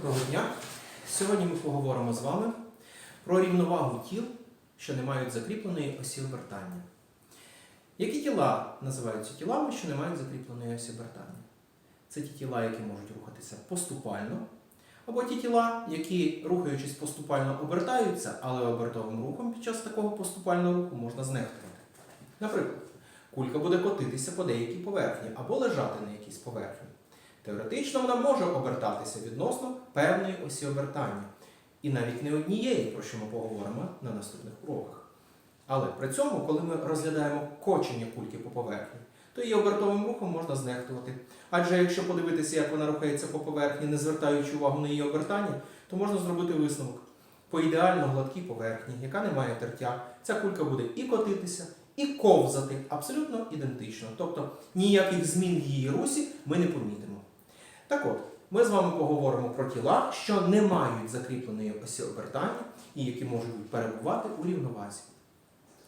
Доброго дня! Сьогодні ми поговоримо з вами про рівновагу тіл, що не мають закріпленої осі обертання. Які тіла називаються тілами, що не мають закріпленої осі обертання? Це ті тіла, які можуть рухатися поступально, або ті тіла, які, рухаючись поступально, обертаються, але обертовим рухом під час такого поступального руху можна знехтувати. Наприклад, кулька буде котитися по деякій поверхні або лежати на якійсь поверхні. Теоретично вона може обертатися відносно певної осі обертання. І навіть не однієї, про що ми поговоримо на наступних уроках. Але при цьому, коли ми розглядаємо кочення кульки по поверхні, то її обертовим рухом можна знехтувати. Адже якщо подивитися, як вона рухається по поверхні, не звертаючи увагу на її обертання, то можна зробити висновок. По ідеально гладкій поверхні, яка не має тертя, ця кулька буде і котитися, і ковзати абсолютно ідентично. Тобто ніяких змін в її русі ми не помітимо. Так от, ми з вами поговоримо про тіла, що не мають закріпленої осі обертання і які можуть перебувати у рівновазі.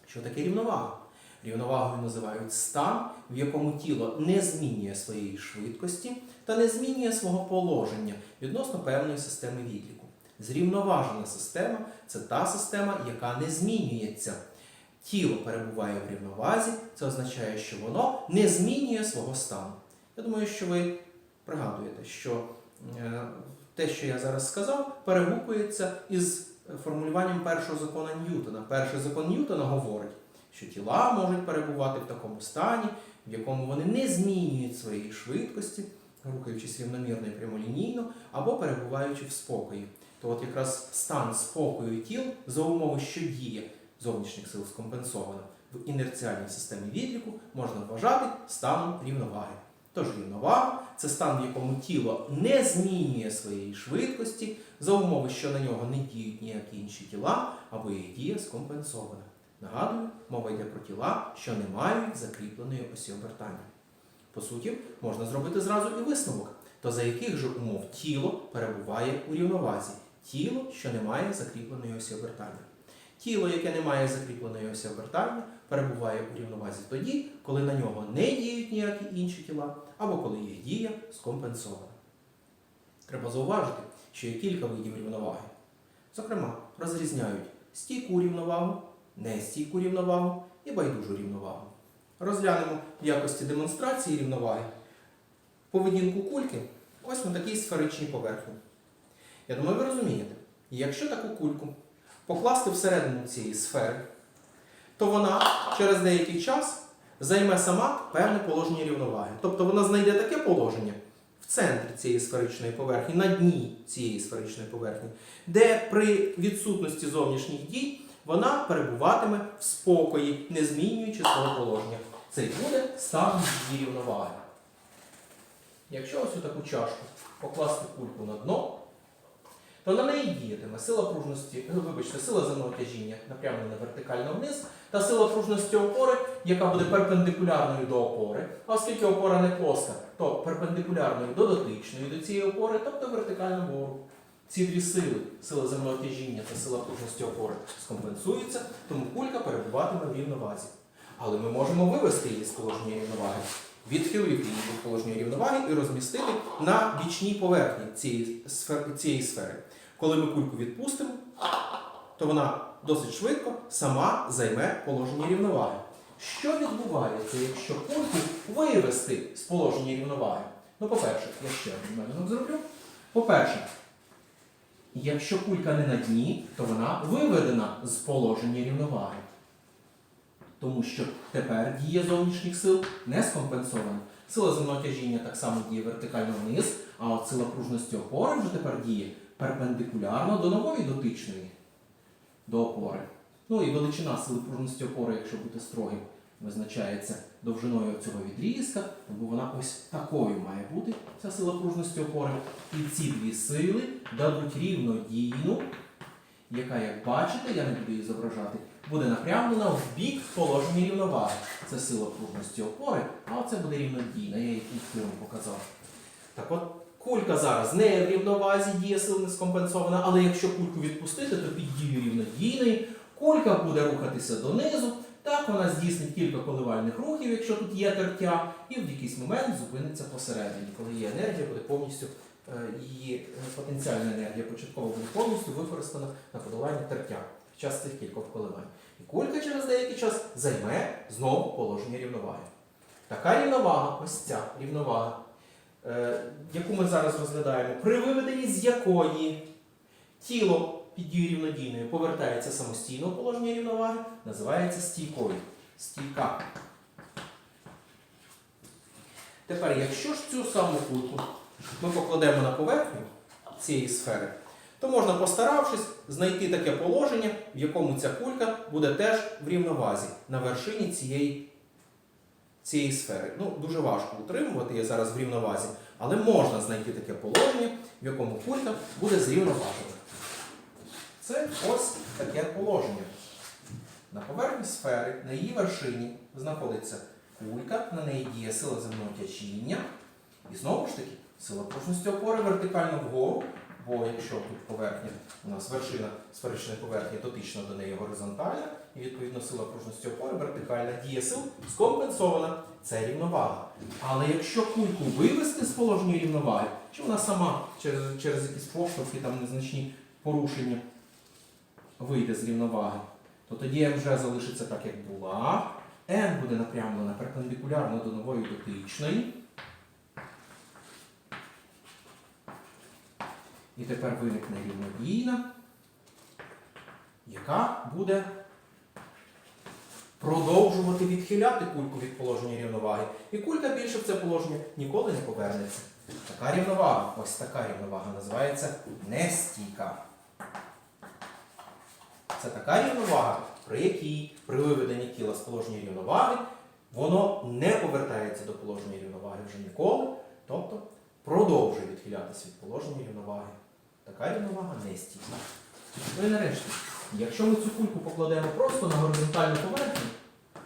Що таке рівновага? Рівновагою називають стан, в якому тіло не змінює своєї швидкості та не змінює свого положення відносно певної системи відліку. Зрівноважена система це та система, яка не змінюється. Тіло перебуває в рівновазі, це означає, що воно не змінює свого стану. Я думаю, що ви пригадуєте, що е, те, що я зараз сказав, перегукується із формулюванням першого закону Ньютона. Перший закон Ньютона говорить, що тіла можуть перебувати в такому стані, в якому вони не змінюють своєї швидкості, рухаючись рівномірно і прямолінійно, або перебуваючи в спокої. То от якраз стан спокою тіл за умови, що діє зовнішніх сил скомпенсовано в інерціальній системі відліку, можна вважати станом рівноваги. Тож рівновага це стан, в якому тіло не змінює своєї швидкості за умови, що на нього не діють ніякі інші тіла, або їх дія скомпенсована. Нагадую, мова йде про тіла, що не мають закріпленої осі обертання. По суті, можна зробити зразу і висновок, то за яких же умов тіло перебуває у рівновазі, тіло, що не має закріпленої осі обертання. Тіло, яке не має закріпленої осі обертання, перебуває у рівновазі тоді, коли на нього не діють ніякі інші тіла, або коли їх дія скомпенсована. Треба зауважити, що є кілька видів рівноваги. Зокрема, розрізняють стійку рівновагу, нестійку рівновагу і байдужу рівновагу. Розглянемо в якості демонстрації рівноваги поведінку кульки ось на такій сферичній поверхні. Я думаю, ви розумієте, якщо таку кульку покласти всередину цієї сфери, то вона через деякий час займе сама певне положення рівноваги. Тобто вона знайде таке положення в центрі цієї сферичної поверхні, на дні цієї сферичної поверхні, де при відсутності зовнішніх дій вона перебуватиме в спокої, не змінюючи свого положення. Це й буде стан її рівноваги. Якщо ось у таку чашку покласти кульку на дно, то на неї діятиме сила пружності, ну, вибачте, сила земного тяжіння напрямлена вертикально вниз, та сила пружності опори, яка буде перпендикулярною до опори. А оскільки опора не плоска, то перпендикулярною до дотичної до цієї опори, тобто вертикально вгору. Ці дві сили, сила земного тяжіння та сила пружності опори, скомпенсуються, тому кулька перебуватиме в рівновазі. Але ми можемо вивести її з положення рівноваги, відхилити її від положення рівноваги і розмістити на бічній поверхні цієї сфери. Коли ми кульку відпустимо, то вона досить швидко сама займе положення рівноваги. Що відбувається, якщо кульку вивести з положення рівноваги? Ну, по-перше, я ще один малюнок зроблю. По-перше, якщо кулька не на дні, то вона виведена з положення рівноваги. Тому що тепер дія зовнішніх сил не скомпенсована. Сила земного тяжіння так само діє вертикально вниз, а от сила пружності опори вже тепер діє перпендикулярно до нової дотичної до опори. Ну і величина сили пружності опори, якщо бути строгим, визначається довжиною цього відрізка, бо вона ось такою має бути, ця сила пружності опори. І ці дві сили дадуть рівнодійну, яка, як бачите, я не буду її зображати, буде напрямлена в бік положення рівноваги. Це сила пружності опори, а це буде рівнодійна, я її впливом показав. Так от, кулька зараз не в рівновазі, дія сил не скомпенсована, але якщо кульку відпустити, то під дією рівнодійної кулька буде рухатися донизу. Так, вона здійснить кілька коливальних рухів, якщо тут є тертя, і в якийсь момент зупиниться посередині, коли її енергія буде повністю е, її е, потенціальна енергія початково буде повністю використана на подолання тертя під час цих кількох коливань. І кулька через деякий час займе знову положення рівноваги. Така рівновага, ось ця рівновага, яку ми зараз розглядаємо, при виведенні з якої тіло під дією рівнодійною повертається самостійно в положення рівноваги, називається стійкою. Стійка. Тепер, якщо ж цю саму кульку ми покладемо на поверхню цієї сфери, то можна, постаравшись, знайти таке положення, в якому ця кулька буде теж в рівновазі на вершині цієї, цієї сфери. Ну, дуже важко утримувати її зараз в рівновазі, але можна знайти таке положення, в якому кулька буде зрівноважена. Це ось таке положення. На поверхні сфери, на її вершині знаходиться кулька, на неї діє сила земного тяжіння. І знову ж таки, сила пружності опори вертикально вгору, бо якщо тут поверхня, у нас вершина сферичної поверхні дотична до неї горизонтальна, і відповідно сила пружності опори вертикальна діє сил скомпенсована. Це рівновага. Але якщо кульку вивести з положення рівноваги, чи вона сама через, через якісь поштовхи, там незначні порушення вийде з рівноваги, то тоді М вже залишиться так, як була. N буде напрямлена перпендикулярно до нової дотичної. І тепер виникне рівнодійна, яка буде продовжувати відхиляти кульку від положення рівноваги. І кулька більше в це положення ніколи не повернеться. Така рівновага, ось така рівновага називається нестійка. Це така рівновага, при якій при виведенні тіла з положення рівноваги воно не повертається до положення рівноваги вже ніколи, тобто продовжує відхилятися від положення рівноваги. Така рівновага не стійка. Ну і нарешті, якщо ми цю кульку покладемо просто на горизонтальну поверхню,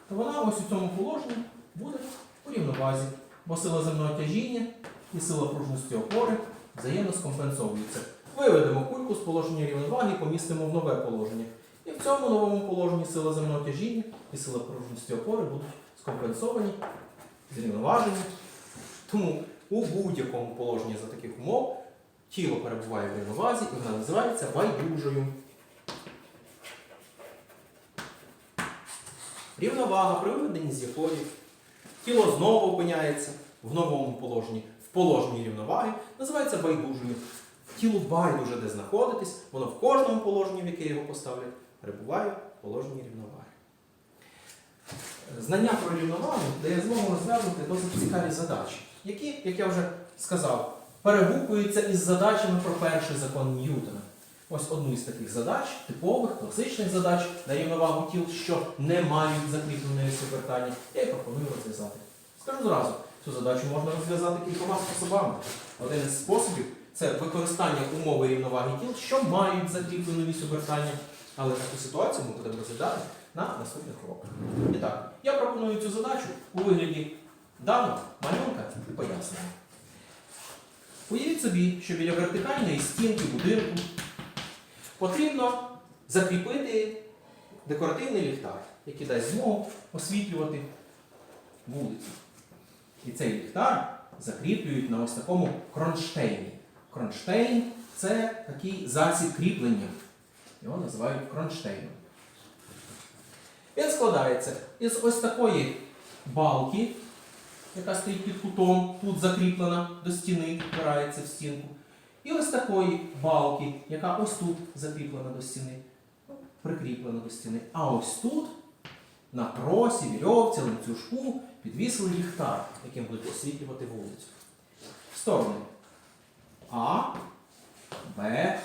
то вона ось у цьому положенні буде у рівновазі, бо сила земного тяжіння і сила пружності опори взаємно скомпенсовуються. Виведемо кульку з положення рівноваги і помістимо в нове положення. І в цьому новому положенні сила земного тяжіння і сила пружності опори будуть скомпенсовані, зрівноважені. Тому у будь-якому положенні за таких умов тіло перебуває в рівновазі і вона називається байдужою. Рівновага, при виведенні з якої тіло знову опиняється в новому положенні, в положенні рівноваги, називається байдужою. Тілу байдуже де знаходитись, воно в кожному положенні, в яке його поставлять, перебуває в положенні рівноваги. Знання про рівновагу дає змогу розв'язувати досить цікаві задачі, які, як я вже сказав, перегукуються із задачами про перший закон Ньютона. Ось одну із таких задач, типових, класичних задач на рівновагу тіл, що не мають закріпленої супертання, я і пропоную розв'язати. Скажу зразу, цю задачу можна розв'язати кількома способами. Один із способів це використання умови рівноваги тіл, що мають закріплену вісь. Але таку ситуацію ми будемо розглядати на наступних уроках. І так, я пропоную цю задачу у вигляді даного малюнка і пояснення. Уявіть собі, що біля вертикальної стінки будинку потрібно закріпити декоративний ліхтар, який дасть змогу освітлювати вулицю. І цей ліхтар закріплюють на ось такому кронштейні. Кронштейн це такий засіб кріплення. Його називають кронштейном. Він складається із ось такої балки, яка стоїть під кутом, тут закріплена до стіни, впирається в стінку. І ось такої балки, яка ось тут закріплена до стіни, прикріплена до стіни. А ось тут, на тросі, вірьовці, ланцюжку, підвісили ліхтар, яким будуть освітлювати вулицю. Сторони А, Б,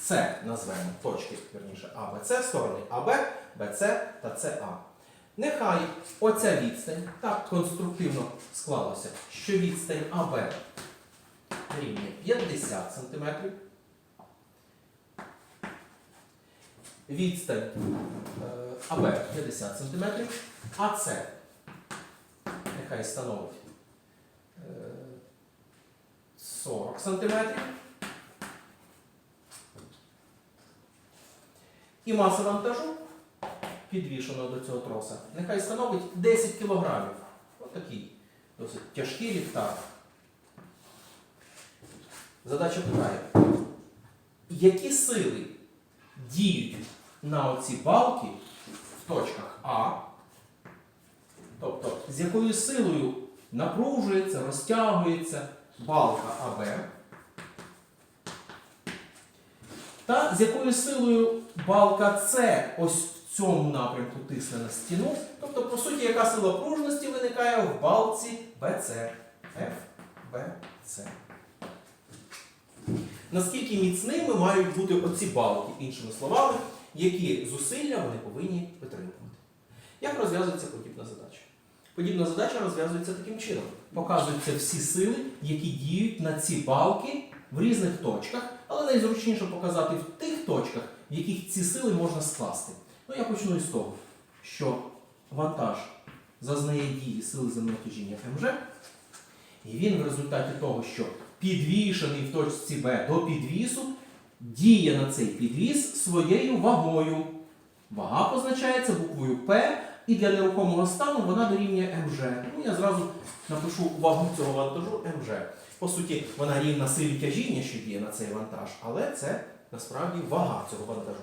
С назвемо точки, верніше, А, Б, С, сторони АБ, БЦ та СА. Нехай оця відстань так конструктивно склалося, що відстань АБ рівня 50 см. Відстань е, АБ 50 см, а С нехай становить е, 40 см. І маса вантажу, підвішеного до цього троса, нехай становить 10 кг. Ось такий досить тяжкий ліхтар. Задача питає, які сили діють на оці балки в точках А, тобто з якою силою напружується, розтягується балка АБ, та з якою силою балка С ось в цьому напрямку тисне на стіну. Тобто, по суті, яка сила пружності виникає в балці БЦ. F, B, C. Наскільки міцними мають бути оці балки, іншими словами, які зусилля вони повинні витримувати. Як розв'язується подібна задача? Подібна задача розв'язується таким чином. Показуються всі сили, які діють на ці балки в різних точках, але найзручніше показати в тих точках, в яких ці сили можна скласти. Ну, я почну із того, що вантаж зазнає дії сили земного тяжіння МЖ, і він в результаті того, що підвішений в точці Б до підвісу, діє на цей підвіс своєю вагою. Вага позначається буквою П, і для нерухомого стану вона дорівнює МЖ. Ну, я зразу напишу вагу цього вантажу МЖ. По суті, вона рівна силі тяжіння, що діє на цей вантаж, але це насправді вага цього вантажу.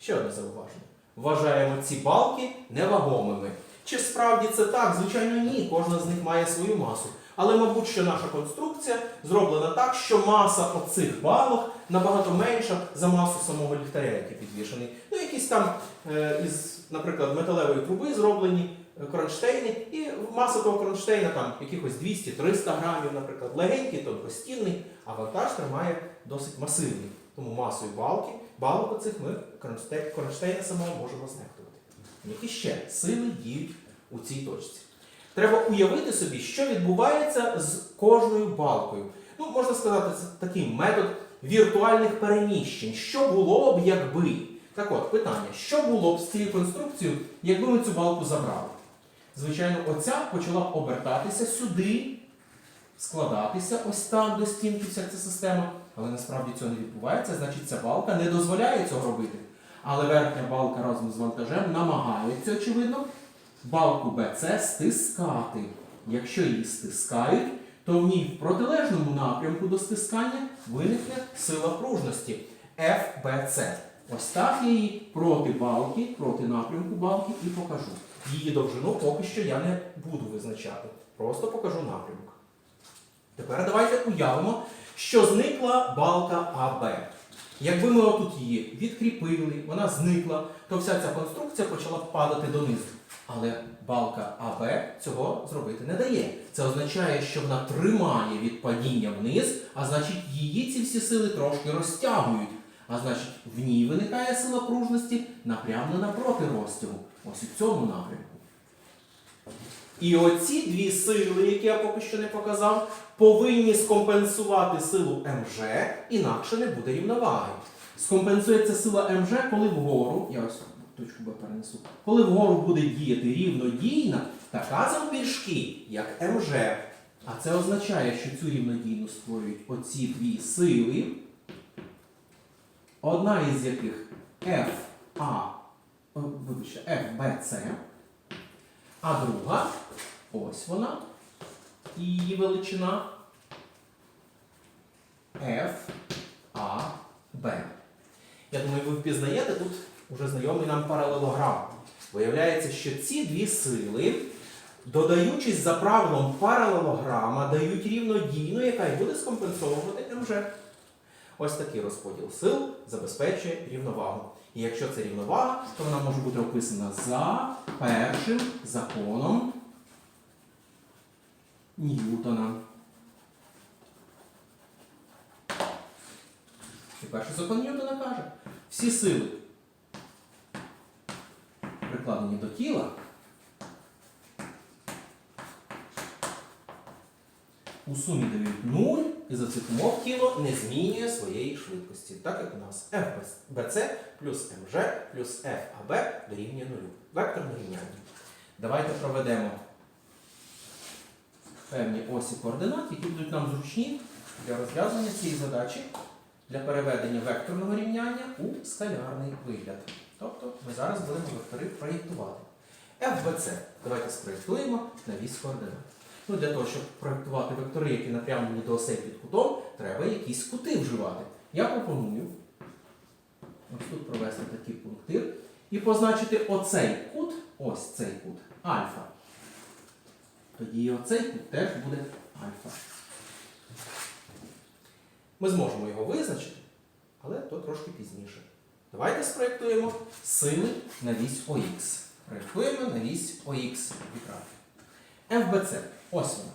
Ще одне зауваження. Вважаємо ці балки невагомими. Чи справді це так? Звичайно, ні. Кожна з них має свою масу. Але, мабуть, що наша конструкція зроблена так, що маса оцих балок набагато менша за масу самого ліхтаря, який підвішений. Ну, якісь там е, із, наприклад, металевої труби зроблені е, кронштейни, і маса того кронштейна там якихось 200-300 грамів, наприклад, легенький, тонкостінний, а вантаж тримає досить масивний. Тому масою балки, балок оцих ми кронштейн, кронштейна самого можемо знехтувати. Які ще сили діють у цій точці? Треба уявити собі, що відбувається з кожною балкою. Ну, можна сказати, це такий метод віртуальних переміщень. Що було б, якби? Так от, питання, що було б з цією конструкцією, якби ми цю балку забрали? Звичайно, оця почала обертатися сюди, складатися ось там до стінки вся ця система, але насправді цього не відбувається, значить ця балка не дозволяє цього робити. Але верхня балка разом з вантажем намагається, очевидно, балку BC стискати. Якщо її стискають, то в ній в протилежному напрямку до стискання виникне сила пружності FBC. Ось так я її проти балки, проти напрямку балки і покажу. Її довжину поки що я не буду визначати. Просто покажу напрямок. Тепер давайте уявимо, що зникла балка АБ. Якби ми отут її відкріпили, вона зникла, то вся ця конструкція почала падати донизу. Але балка АБ цього зробити не дає. Це означає, що вона тримає від падіння вниз, а значить її ці всі сили трошки розтягують. А значить, в ній виникає сила пружності напрямлена проти розтягу. Ось у цьому напрямку. І оці дві сили, які я поки що не показав, повинні скомпенсувати силу МЖ, інакше не буде рівноваги. Скомпенсується сила МЖ, коли вгору, я ось точку Б перенесу, коли вгору буде діяти рівнодійна така завбільшки, як МЖ. А це означає, що цю рівнодійну створюють оці дві сили, одна із яких FA, вибачте, FBC, а друга, ось вона, її величина F, A, B. Я думаю, ви впізнаєте тут уже знайомий нам паралелограм. Виявляється, що ці дві сили, додаючись за правилом паралелограма, дають рівнодійну, яка й буде скомпенсовувати МЖ. Ось такий розподіл сил забезпечує рівновагу. І якщо це рівновага, то вона може бути описана за першим законом Ньютона. Перший закон Ньютона каже, всі сили, прикладені до тіла, у сумі дають 0, і за цих умов тіло не змінює своєї швидкості, так як у нас FBC плюс МЖ плюс FAB дорівнює 0. Векторне рівняння. Давайте проведемо певні осі координат, які будуть нам зручні для розв'язання цієї задачі для переведення векторного рівняння у скалярний вигляд. Тобто ми зараз будемо вектори проєктувати. FBC давайте спроєктуємо на вісь координат. Ну, для того, щоб проєктувати вектори, які напрямлені до осей під кутом, треба якісь кути вживати. Я пропоную ось тут провести такий пунктир і позначити оцей кут, ось цей кут, альфа. Тоді і оцей кут теж буде альфа. Ми зможемо його визначити, але то трошки пізніше. Давайте спроєктуємо сили на вісь ОХ. Проєктуємо на вісь ОХ вітрати. ФБЦ. Ось вона.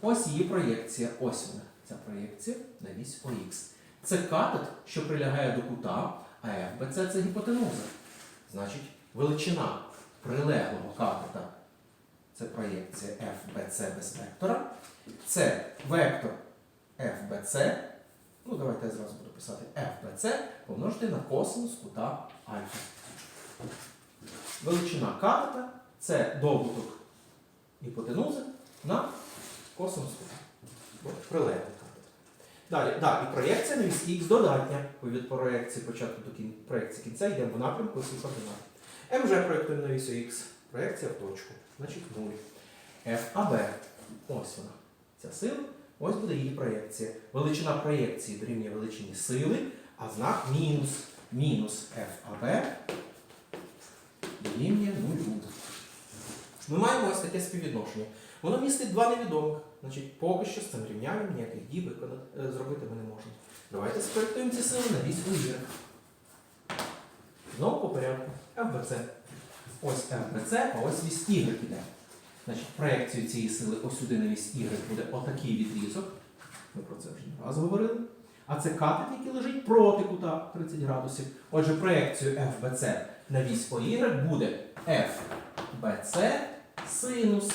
Ось її проєкція. Ось вона. Ця проєкція на вісь ОХ. Це катет, що прилягає до кута, а ФБЦ це гіпотенуза. Значить, величина прилеглого катета це проєкція FBC без вектора. Це вектор FBC. Ну, давайте я зразу буду писати FBC помножити на косинус кута альфа. Величина катета це добуток гіпотенузи на косинус кута. Бо Прилеглий катет. Далі, да, і проєкція на вісь х додатня. Від проєкції початку до кін... проєкції кінця йдемо в напрямку осі координат. МЖ проєктуємо на вісь х. Проєкція в точку. Значить 0. ФАБ. Ось вона. Ця сила. Ось буде її проєкція. Величина проєкції дорівнює величині сили, а знак мінус. Мінус ФАБ дорівнює нулю. Ми маємо ось таке співвідношення. Воно містить два невідомих. Значить, поки що з цим рівнянням ніяких дій виконати, е, зробити ми не можемо. Давайте спроєктуємо ці сили на вісь у Знову по порядку. ФБЦ. Ось ФБЦ, а ось вісь Y іде. Значить, проекцію цієї сили ось сюди на вісь Y буде отакий відрізок. Ми про це вже не раз говорили. А це катет, який лежить проти кута 30 градусів. Отже, проекцію FBC на вісь OY буде FBC синус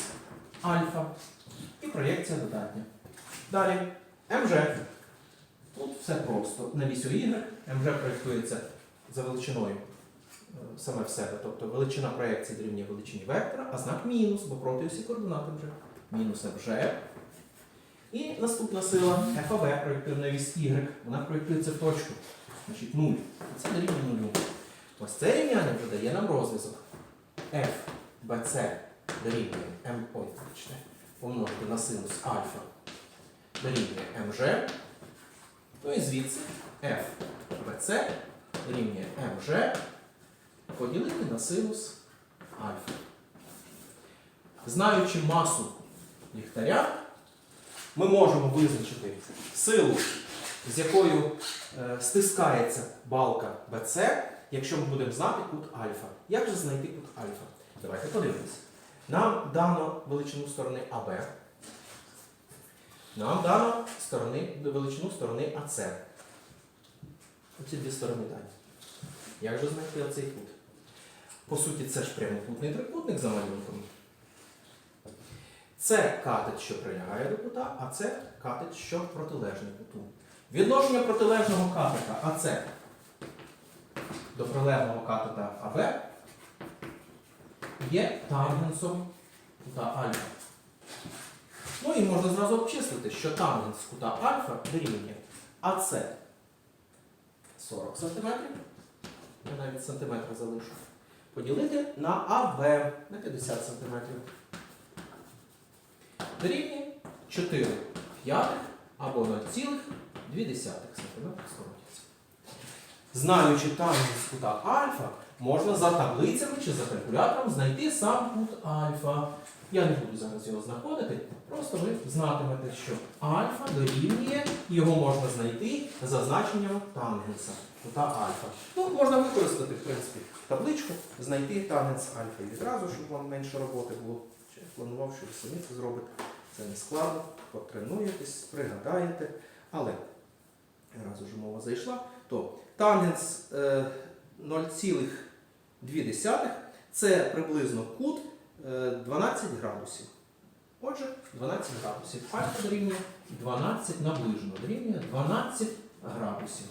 альфа. І проєкція додатня. Далі МЖ. Тут все просто. На вісь OY МЖ проєктується за величиною саме в себе. Тобто величина проєкції дорівнює величині вектора, а знак мінус, бо проти усі координати вже. Мінус МЖ. І наступна сила ФАБ проєктує на вісь Y. Вона проєктується в точку. Значить 0. Це дорівнює нулю. Ось це рівняння вже дає нам розв'язок. F, BC дорівнює бачите, помножити на синус альфа дорівнює МЖ. Ну і звідси F, BC дорівнює МЖ поділити на синус альфа. Знаючи масу ліхтаря, ми можемо визначити силу, з якою е, стискається балка BC, якщо ми будемо знати кут альфа. Як же знайти кут альфа? Давайте подивимося. Нам дано величину сторони АБ. Нам дано сторони, величину сторони АС. Оці дві сторони дані. Як же знайти оцей кут? По суті, це ж прямокутний трикутник за малюнком. Це катет, що прилягає до кута, а це катет, що протилежний куту. Відношення протилежного катета АЦ до прилеглого катета АБ є тангенсом кута альфа. Ну і можна зразу обчислити, що тангенс кута альфа дорівнює АЦ 40 см. Я навіть сантиметр залишу. Поділити на АВ на 50 см. Дорівнює 4 п'ятих або 0,2 см скоротиться. Знаючи тангенс кута альфа, можна за таблицями чи за калькулятором знайти сам кут альфа. Я не буду зараз його знаходити, просто ви знатимете, що альфа дорівнює, його можна знайти за значенням тангенса кута альфа. Ну, можна використати, в принципі, табличку, знайти тангенс альфа і відразу, щоб вам менше роботи було. Чи я планував, що ви самі це зробите. Це не складно, потренуєтесь, пригадаєте. Але раз уже мова зайшла, то тангенс е, 0,2 це приблизно кут е, 12 градусів. Отже, 12 градусів. Альфа дорівнює 12 наближено, дорівнює 12 градусів.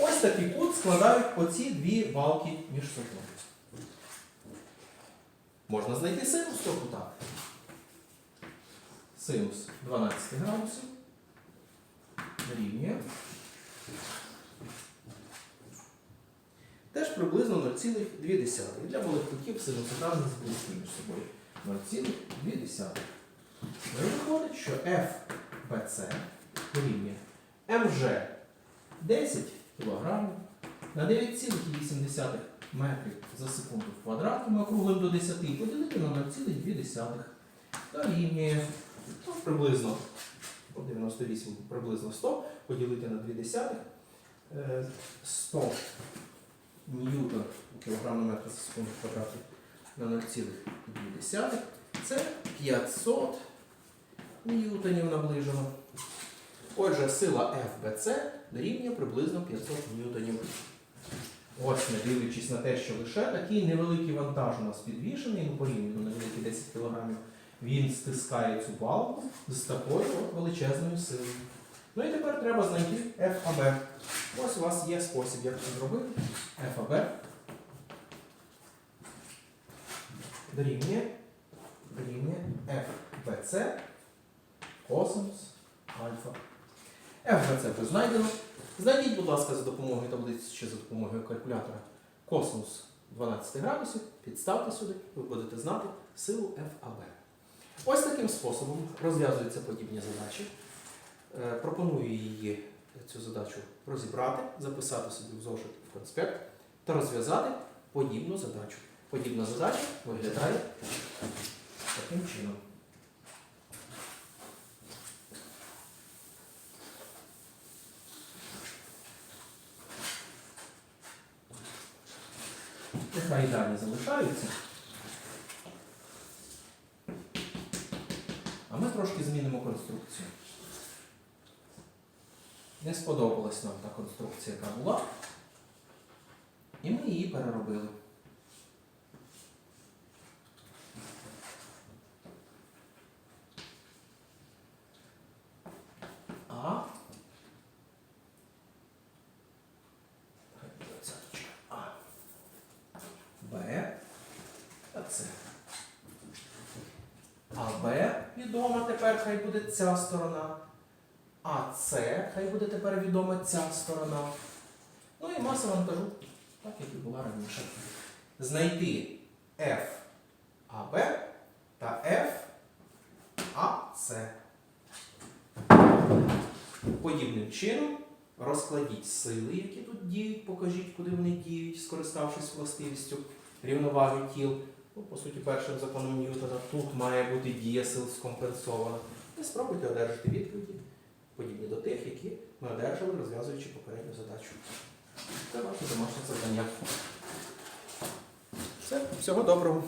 Ось такий кут складають оці дві балки між собою. Можна знайти синус того кута. Синус 12 градусів дорівнює. Теж приблизно 0,2. Для малих кутів синус не між собою. 0,2. Ну виходить, що FBC дорівнює МЖ 10 кг на 9,8 метрів за секунду в квадраті, ми округлимо до 10 поділити на 0,2 дорівнює ну, приблизно 98 приблизно 100 поділити на 2 десятих. Е, 100 ньютон у кілограм на метр за секунду в на 0,2. Це 500 ньютонів наближено. Отже, сила FBC дорівнює приблизно 500 ньютонів. Ось, не дивлячись на те, що лише такий невеликий вантаж у нас підвішений, ну порівняно на великі 10 кг, він стискає цю балку з такою величезною силою. Ну і тепер треба знайти FAB. Ось у вас є спосіб, як це зробити. FAB дорівнює, дорівнює FBC косинус альфа. FBC вже знайдено. Знайдіть, будь ласка, за допомогою таблиці чи за допомогою калькулятора косинус 12 градусів, підставте сюди, ви будете знати силу FAB. Ось таким способом розв'язуються подібні задачі. Е, Пропоную її цю задачу розібрати, записати собі в зошит в конспект та розв'язати подібну задачу. Подібна задача виглядає таким чином. Нехай далі залишаються. А ми трошки змінимо конструкцію. Не сподобалась нам та конструкція, яка була. І ми її переробили. А. А. Б. Та С. А Б відома тепер хай буде ця сторона. А С хай буде тепер відома ця сторона. Ну і маса вантажу, так як і була раніше. Знайти F АБ та F АС. Подібним чином розкладіть сили, які тут діють, покажіть, куди вони діють, скориставшись властивістю рівноваги тіл. Ну, по суті, першим законом Ньютона тут має бути дія сил скомпенсована. І спробуйте одержати відповіді, подібні до тих, які ми одержали, розв'язуючи попередню задачу. Це ваше домашнє завдання. Все, всього доброго.